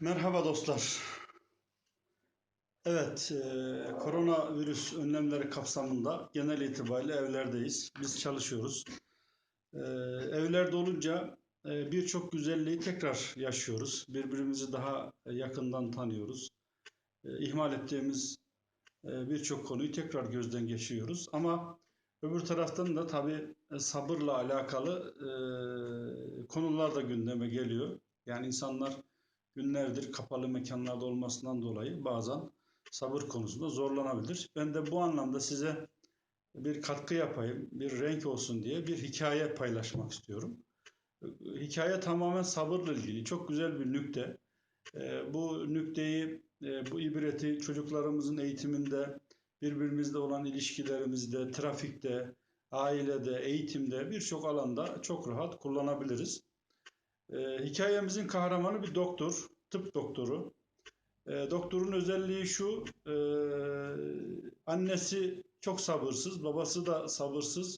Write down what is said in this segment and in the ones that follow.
Merhaba dostlar. Evet, e, koronavirüs önlemleri kapsamında genel itibariyle evlerdeyiz. Biz çalışıyoruz. E, evlerde olunca e, birçok güzelliği tekrar yaşıyoruz. Birbirimizi daha yakından tanıyoruz. E, ihmal ettiğimiz e, birçok konuyu tekrar gözden geçiriyoruz. Ama öbür taraftan da tabii e, sabırla alakalı e, konular da gündeme geliyor. Yani insanlar günlerdir kapalı mekanlarda olmasından dolayı bazen sabır konusunda zorlanabilir. Ben de bu anlamda size bir katkı yapayım, bir renk olsun diye bir hikaye paylaşmak istiyorum. Hikaye tamamen sabırla ilgili. Çok güzel bir nükte. Ee, Bu nükteyi, e, bu ibreti çocuklarımızın eğitiminde, birbirimizle olan ilişkilerimizde, trafikte, ailede, eğitimde birçok alanda çok rahat kullanabiliriz. Ee, hikayemizin kahramanı bir doktor, tıp doktoru. Ee, doktorun özelliği şu, e, annesi çok sabırsız, babası da sabırsız.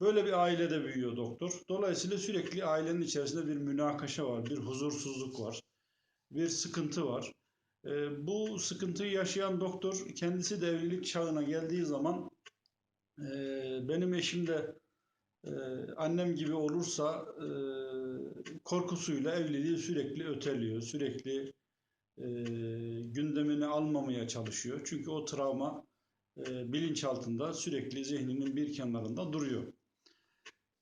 Böyle bir ailede büyüyor doktor. Dolayısıyla sürekli ailenin içerisinde bir münakaşa var, bir huzursuzluk var, bir sıkıntı var. Ee, bu sıkıntıyı yaşayan doktor kendisi de evlilik çağına geldiği zaman e, benim eşim de e, annem gibi olursa e, korkusuyla evliliği sürekli öteliyor, sürekli e, gündemini almamaya çalışıyor. Çünkü o travma e, bilinçaltında sürekli zihninin bir kenarında duruyor.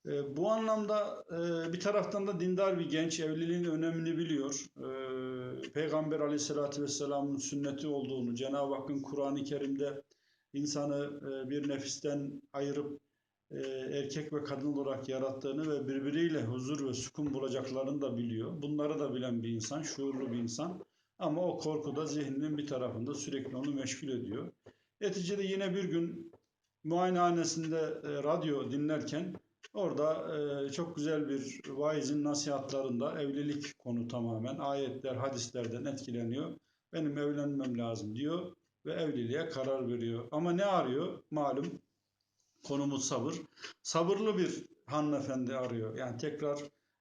E, bu anlamda bir taraftan da dindar bir genç evliliğin önemini biliyor. Peygamber aleyhissalatü vesselamın sünneti olduğunu, Cenab-ı Hakk'ın Kur'an-ı Kerim'de insanı bir nefisten ayırıp e, erkek ve kadın olarak yarattığını ve birbiriyle huzur ve sükun bulacaklarını da biliyor. Bunları da bilen bir insan, şuurlu bir insan. Ama o korku da zihninin bir tarafında sürekli onu meşgul ediyor. Neticede yine bir gün muayenehanesinde e, radyo dinlerken orada e, çok güzel bir vaizin nasihatlarında evlilik konu tamamen ayetler, hadislerden etkileniyor. Benim evlenmem lazım diyor ve evliliğe karar veriyor. Ama ne arıyor? Malum konumuz sabır. Sabırlı bir hanımefendi arıyor. Yani tekrar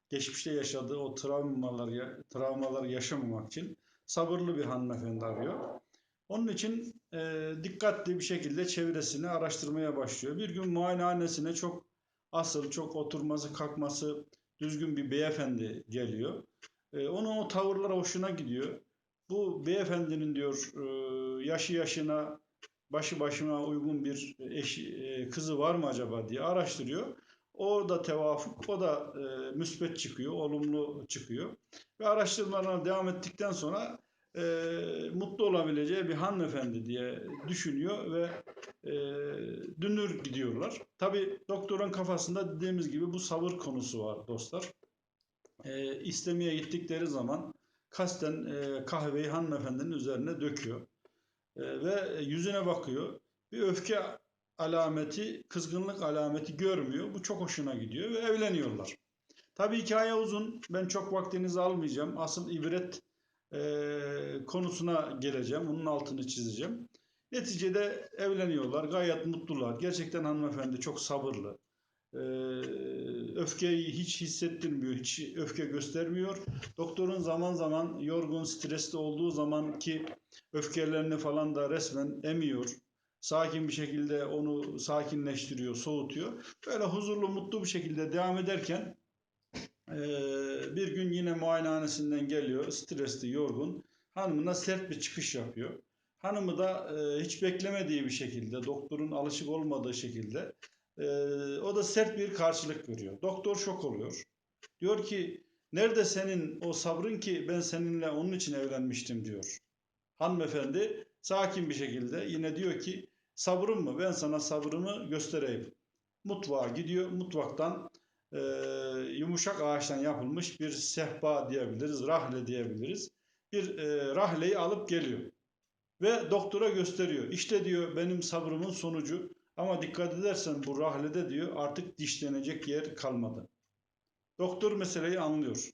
geçmişte yaşadığı o travmaları, travmaları yaşamamak için sabırlı bir hanımefendi arıyor. Onun için e, dikkatli bir şekilde çevresini araştırmaya başlıyor. Bir gün muayenehanesine çok asıl, çok oturması, kalkması düzgün bir beyefendi geliyor. E, onun o tavırları hoşuna gidiyor. Bu beyefendinin diyor e, yaşı yaşına, başı başına uygun bir eşi, e, kızı var mı acaba diye araştırıyor. Orada tevafuk, o da e, müspet çıkıyor, olumlu çıkıyor. Ve araştırmalarına devam ettikten sonra e, mutlu olabileceği bir hanımefendi diye düşünüyor ve e, dünür gidiyorlar. Tabi doktorun kafasında dediğimiz gibi bu sabır konusu var dostlar. E, istemeye gittikleri zaman kasten e, kahveyi hanımefendinin üzerine döküyor. E, ve yüzüne bakıyor. Bir öfke alameti, kızgınlık alameti görmüyor. Bu çok hoşuna gidiyor ve evleniyorlar. Tabii hikaye uzun. Ben çok vaktinizi almayacağım. Asıl ibret e, konusuna geleceğim. Bunun altını çizeceğim. Neticede evleniyorlar. Gayet mutlular. Gerçekten hanımefendi çok sabırlı. E, öfkeyi hiç hissettirmiyor. Hiç öfke göstermiyor. Doktorun zaman zaman yorgun, stresli olduğu zaman ki öfkelerini falan da resmen emiyor. Sakin bir şekilde onu sakinleştiriyor, soğutuyor. Böyle huzurlu, mutlu bir şekilde devam ederken ee, bir gün yine muayenehanesinden geliyor, stresli, yorgun. Hanımına sert bir çıkış yapıyor. Hanımı da e, hiç beklemediği bir şekilde, doktorun alışık olmadığı şekilde e, o da sert bir karşılık veriyor. Doktor şok oluyor. Diyor ki, nerede senin o sabrın ki ben seninle onun için evlenmiştim diyor. Hanımefendi sakin bir şekilde yine diyor ki, sabrım mı? Ben sana sabrımı göstereyim. Mutfağa gidiyor, mutfaktan e, yumuşak ağaçtan yapılmış bir sehpa diyebiliriz, rahle diyebiliriz. Bir e, rahleyi alıp geliyor. Ve doktora gösteriyor. İşte diyor benim sabrımın sonucu ama dikkat edersen bu rahlede diyor artık dişlenecek yer kalmadı. Doktor meseleyi anlıyor.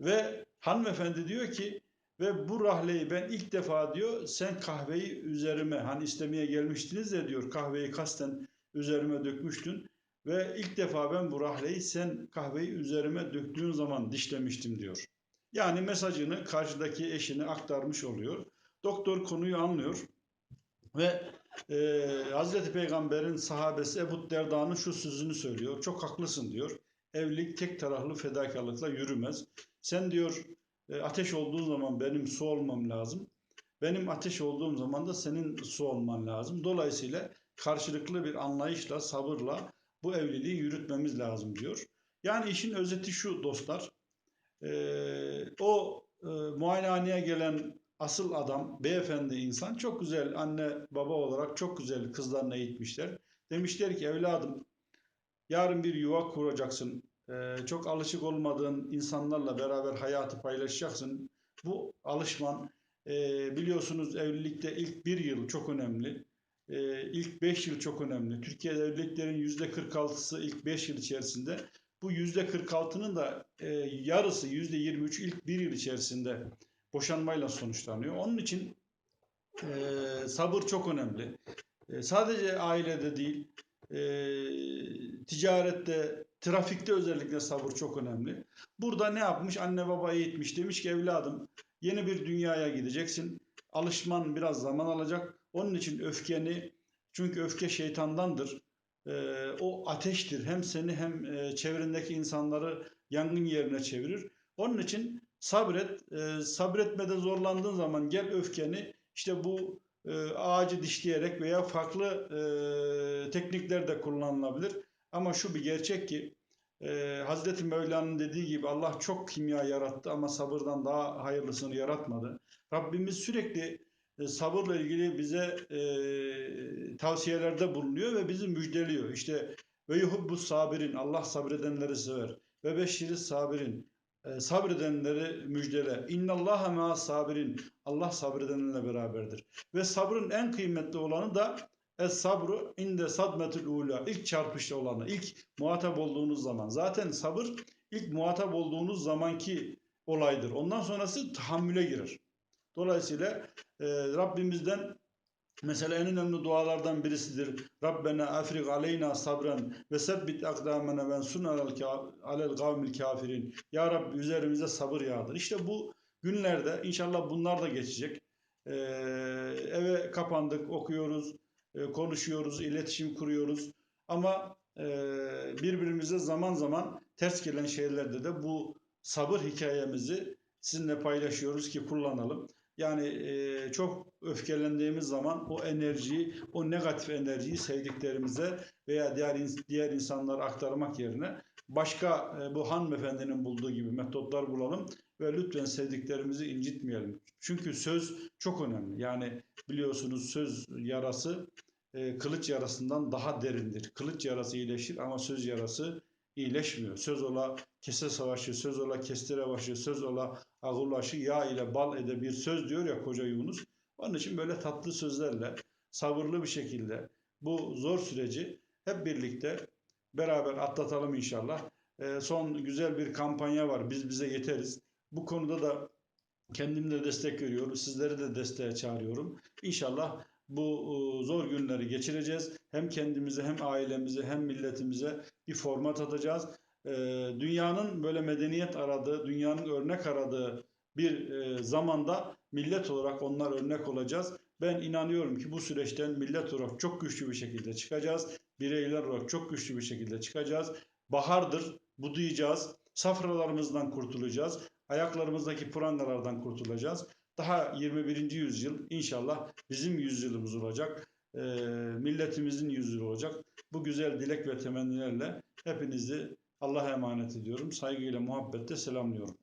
Ve hanımefendi diyor ki ve bu rahleyi ben ilk defa diyor sen kahveyi üzerime hani istemeye gelmiştiniz de diyor kahveyi kasten üzerime dökmüştün. Ve ilk defa ben bu rahleyi sen kahveyi üzerime döktüğün zaman dişlemiştim diyor. Yani mesajını karşıdaki eşine aktarmış oluyor. Doktor konuyu anlıyor ve e, Hazreti Peygamber'in sahabesi Ebu Derda'nın şu sözünü söylüyor. Çok haklısın diyor. Evlilik tek taraflı fedakarlıkla yürümez. Sen diyor e, ateş olduğun zaman benim su olmam lazım. Benim ateş olduğum zaman da senin su olman lazım. Dolayısıyla karşılıklı bir anlayışla, sabırla bu evliliği yürütmemiz lazım diyor. Yani işin özeti şu dostlar. E, o e, muayenehaneye gelen asıl adam, beyefendi insan çok güzel anne baba olarak çok güzel kızlarını eğitmişler. Demişler ki evladım yarın bir yuva kuracaksın. Ee, çok alışık olmadığın insanlarla beraber hayatı paylaşacaksın. Bu alışman e, biliyorsunuz evlilikte ilk bir yıl çok önemli. E, ilk beş yıl çok önemli. Türkiye'de evliliklerin yüzde 46'sı ilk beş yıl içerisinde. Bu yüzde 46'nın da e, yarısı yüzde 23 ilk bir yıl içerisinde boşanmayla sonuçlanıyor. Onun için e, sabır çok önemli. E, sadece ailede değil, e, ticarette, trafikte özellikle sabır çok önemli. Burada ne yapmış? Anne baba eğitmiş. Demiş ki evladım yeni bir dünyaya gideceksin. Alışman biraz zaman alacak. Onun için öfkeni, çünkü öfke şeytandandır. E, o ateştir. Hem seni hem e, çevrendeki insanları yangın yerine çevirir. Onun için sabret. E, sabretmede zorlandığın zaman gel öfkeni işte bu e, ağacı dişleyerek veya farklı e, teknikler de kullanılabilir. Ama şu bir gerçek ki e, Hazreti Mevla'nın dediği gibi Allah çok kimya yarattı ama sabırdan daha hayırlısını yaratmadı. Rabbimiz sürekli e, sabırla ilgili bize e, tavsiyelerde bulunuyor ve bizi müjdeliyor. İşte ve yuhubbu sabirin Allah sabredenleri sever. Ve beşiri sabirin sabredenleri müjdele. İnnallaha ma sabirin. Allah sabredenlerle beraberdir. Ve sabrın en kıymetli olanı da es sabru inde sadmetul ula. İlk çarpışta olanı, ilk muhatap olduğunuz zaman. Zaten sabır ilk muhatap olduğunuz zamanki olaydır. Ondan sonrası tahammüle girer. Dolayısıyla e, Rabbimizden Mesela en önemli dualardan birisidir. Rabbena afrig aleyna sabran ve sebbit akdamena ve sun alel kavmil kafirin. Ya Rabbi üzerimize sabır yağdır. İşte bu günlerde inşallah bunlar da geçecek. Ee, eve kapandık, okuyoruz, e, konuşuyoruz, iletişim kuruyoruz. Ama e, birbirimize zaman zaman ters gelen şeylerde de bu sabır hikayemizi sizinle paylaşıyoruz ki kullanalım. Yani e, çok öfkelendiğimiz zaman o enerjiyi, o negatif enerjiyi sevdiklerimize veya diğer diğer insanlara aktarmak yerine başka e, bu hanımefendinin bulduğu gibi metotlar bulalım ve lütfen sevdiklerimizi incitmeyelim. Çünkü söz çok önemli. Yani biliyorsunuz söz yarası e, kılıç yarasından daha derindir. Kılıç yarası iyileşir ama söz yarası iyileşmiyor. Söz ola kese savaşı, söz ola kestire başı, söz ola ağırlaşı, yağ ile bal ede bir söz diyor ya koca Yunus. Onun için böyle tatlı sözlerle, sabırlı bir şekilde bu zor süreci hep birlikte beraber atlatalım inşallah. E, son güzel bir kampanya var. Biz bize yeteriz. Bu konuda da kendim de destek veriyorum. Sizleri de desteğe çağırıyorum. İnşallah bu zor günleri geçireceğiz. Hem kendimize hem ailemize hem milletimize bir format atacağız. Dünyanın böyle medeniyet aradığı, dünyanın örnek aradığı bir zamanda millet olarak onlar örnek olacağız. Ben inanıyorum ki bu süreçten millet olarak çok güçlü bir şekilde çıkacağız. Bireyler olarak çok güçlü bir şekilde çıkacağız. Bahardır, budayacağız. Safralarımızdan kurtulacağız. Ayaklarımızdaki prangalardan kurtulacağız. Daha 21. yüzyıl inşallah bizim yüzyılımız olacak. E, milletimizin yüzyılı olacak. Bu güzel dilek ve temennilerle hepinizi Allah'a emanet ediyorum. Saygıyla, muhabbetle selamlıyorum.